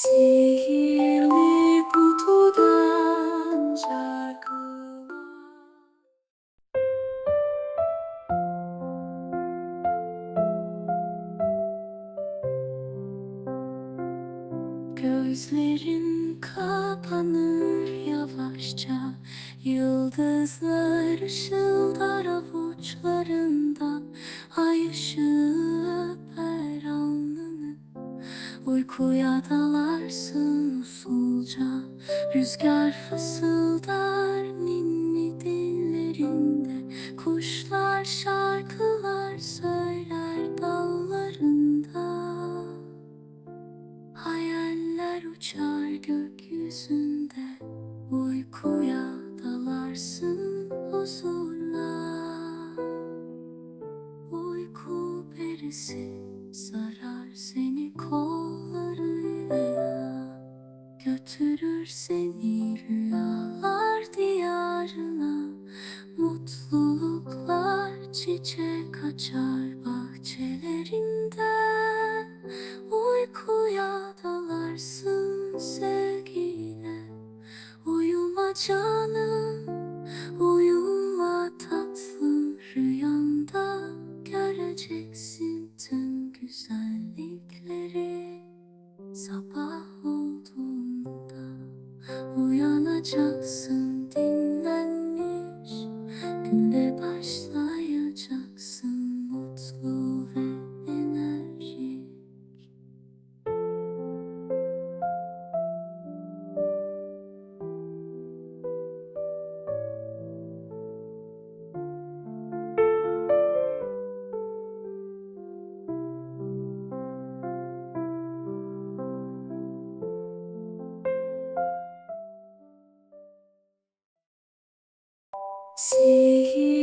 Sihirli kutudan Gözlerin kapanır yavaşça. Yıldızlar ışıldar avuçlarında Uykuya dalarsın usulca. Rüzgar fısıldar ninni dillerinde. Kuşlar şarkılar söyler dallarında. Hayaller uçar gökyüzünde. Uykuya dalarsın huzurla. Uyku perisi sarar seni Götürür seni rüyalar diyarına. Mutluluklar çiçek açar bahçelerinde Uykuya dalarsın sevgiyle Uyuma canım, uyuma tatlım. Rüyanda göreceksin tüm güzellikleri. Sabah uyanacaksın dinlenmiş. Günde başlayacaksın mutlu ve Sihirli